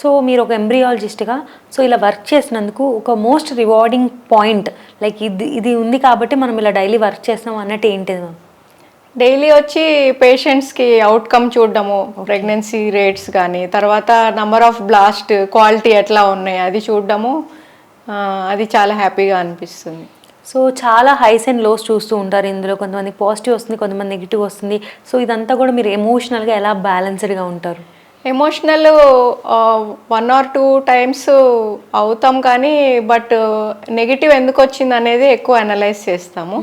So మీరు ఒక ఎంబ్రియాలజిస్ట్గా so ఇలా వర్క్ చేసినందుకు ఒక మోస్ట్ రివార్డింగ్ పాయింట్ లైక్ ఇది ఇది ఉంది కాబట్టి మనం ఇలా డైలీ వర్క్ చేస్తాం అన్నట్టు ఏంటిది మ్యామ్ డైలీ వచ్చి పేషెంట్స్కి అవుట్కమ్ చూడడము ప్రెగ్నెన్సీ రేట్స్ కానీ తర్వాత నంబర్ ఆఫ్ బ్లాస్ట్ క్వాలిటీ ఎట్లా ఉన్నాయి అది చూడడము అది చాలా హ్యాపీగా అనిపిస్తుంది. సో చాలా హైస్ అండ్ లోస్ చూస్తూ ఉంటారు ఇందులో. కొంతమంది పాజిటివ్ వస్తుంది కొంతమంది నెగిటివ్ వస్తుంది. సో ఇదంతా కూడా మీరు ఎమోషనల్గా ఎలా బ్యాలెన్స్డ్గా ఉంటారు? Emotional one or two times అవుతాం కానీ బట్ నెగిటివ్ ఎందుకు వచ్చింది అనేది ఎక్కువ అనలైజ్ చేస్తాము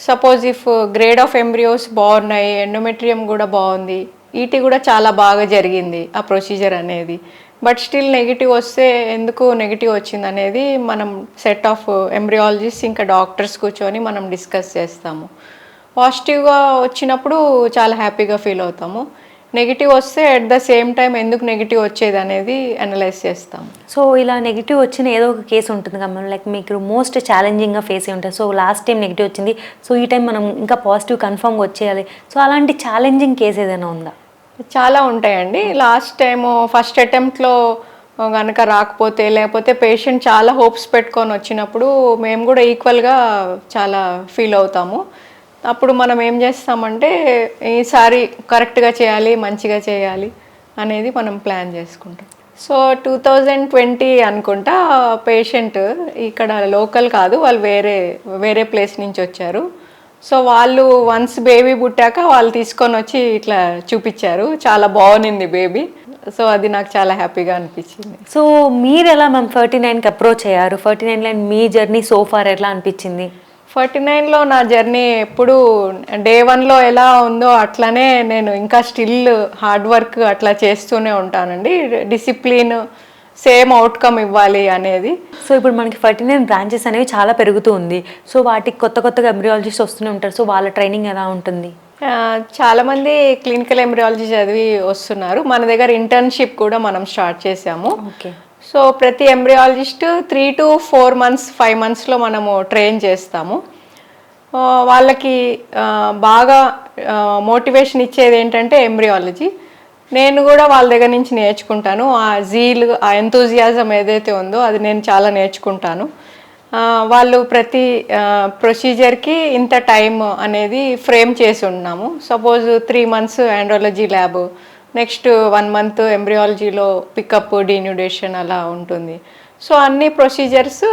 suppose if grade of embryos బాగున్నాయి ఎండోమెట్రియం కూడా బాగుంది ఈటీ కూడా చాలా బాగా జరిగింది ఆ ప్రొసీజర్ అనేది. బట్ స్టిల్ నెగిటివ్ వస్తే ఎందుకు నెగిటివ్ వచ్చింది అనేది మనం సెట్ ఆఫ్ ఎంబ్రియాలజిస్ట్ ఇంకా డాక్టర్స్ కూర్చొని మనం డిస్కస్ చేస్తాము. పాజిటివ్గా వచ్చినప్పుడు చాలా హ్యాపీగా ఫీల్ అవుతాము. నెగిటివ్ వస్తే అట్ ద సేమ్ టైం ఎందుకు నెగిటివ్ వచ్చేది అనేది అనలైజ్ చేస్తాము సో ఇలా నెగిటివ్ వచ్చిన ఏదో ఒక కేసు ఉంటుంది కదా లైక్ మీకు మోస్ట్ ఛాలెంజింగ్గా ఫేస్ అయి ఉంటుంది సో లాస్ట్ టైం నెగిటివ్ వచ్చింది. సో ఈ టైం మనం ఇంకా పాజిటివ్ కన్ఫర్మ్గా వచ్చేయాలి. సో అలాంటి ఛాలెంజింగ్ కేసు ఏదైనా ఉందా? చాలా ఉంటాయండి. లాస్ట్ టైం ఫస్ట్ అటెంప్ట్లో కనుక రాకపోతే లేకపోతే పేషెంట్ చాలా హోప్స్ పెట్టుకొని వచ్చినప్పుడు మేము కూడా ఈక్వల్గా చాలా ఫీల్ అవుతాము. అప్పుడు మనం ఏం చేస్తామంటే ఈసారి కరెక్ట్గా చేయాలి మంచిగా చేయాలి అనేది మనం ప్లాన్ చేసుకుంటాం. సో టూ థౌజండ్ ట్వంటీ అనుకుంటా పేషెంట్ ఇక్కడ లోకల్ కాదు వాళ్ళు వేరే వేరే ప్లేస్ నుంచి వచ్చారు. సో వాళ్ళు వన్స్ బేబీ పుట్టాక వాళ్ళు తీసుకొని వచ్చి ఇట్లా చూపించారు. చాలా బాగుంది బేబీ. సో అది నాకు చాలా హ్యాపీగా అనిపించింది. సో మీరు ఎలా మ్యామ్ ఫార్టీ నైన్కి అప్రోచ్ అయ్యారు? ఫార్టీ నైన్లో మీ జర్నీ సో ఫార్ అనిపించింది? ఫార్టీ నైన్లో నా జర్నీ ఎప్పుడు డే వన్లో ఎలా ఉందో అట్లానే నేను ఇంకా స్టిల్ హార్డ్ వర్క్ అట్లా చేస్తూనే ఉంటానండి. డిసిప్లిన్ సేమ్ అవుట్కమ్ ఇవ్వాలి అనేది. సో ఇప్పుడు మనకి ఫార్టీ నైన్ బ్రాంచెస్ అనేవి చాలా పెరుగుతూ ఉంది. సో వాటికి కొత్త కొత్తగా ఎంబ్రియాలజిస్ట్ వస్తూనే ఉంటారు. సో వాళ్ళ ట్రైనింగ్ ఎలా ఉంటుంది? చాలామంది క్లినికల్ ఎంబ్రియాలజీ చదివి వస్తున్నారు. మన దగ్గర ఇంటర్న్షిప్ కూడా మనం స్టార్ట్ చేసాము సో ప్రతి embryologist three to four months five మంత్స్లో మనము ట్రైన్ చేస్తాము. వాళ్ళకి బాగా మోటివేషన్ ఇచ్చేది ఏంటంటే ఎంబ్రియాలజీ. నేను కూడా వాళ్ళ దగ్గర నుంచి నేర్చుకుంటాను. ఆ జీల్ ఆ ఎంతూజియాజం ఏదైతే ఉందో అది నేను చాలా నేర్చుకుంటాను. వాళ్ళు ప్రతి ప్రొసీజర్కి ఇంత టైం అనేది ఫ్రేమ్ చేసి ఉన్నాము. Suppose three months andrology lab next one month ఎంబ్రియాలజీలో pickup denudation అలా ఉంటుంది. సో అన్ని ప్రొసీజర్స్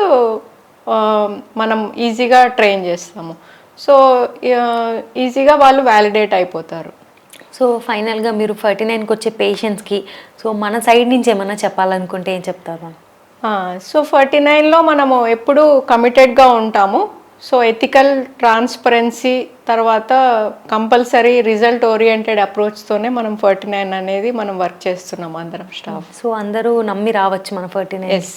మనం ఈజీగా ట్రైన్ చేస్తాము. సో ఈజీగా వాళ్ళు వ్యాలిడేట్ అయిపోతారు. సో ఫైనల్గా మీరు ఫార్టీ నైన్కి వచ్చే పేషెంట్స్కి సో మన సైడ్ నుంచి ఏమైనా చెప్పాలనుకుంటే ఏం చెప్తారు? సో ఫార్టీ నైన్లో మనము ఎప్పుడూ కమిటెడ్గా ఉంటాము. సో ఎథికల్ ట్రాన్స్పరెన్సీ తర్వాత కంపల్సరీ రిజల్ట్ ఓరియంటెడ్ అప్రోచ్తోనే మనం ఫార్టీ నైన్ అనేది మనం వర్క్ చేస్తున్నాం అందరం స్టాఫ్ సో అందరూ నమ్మి రావచ్చు మన ఫార్టీ నైన్ ఎస్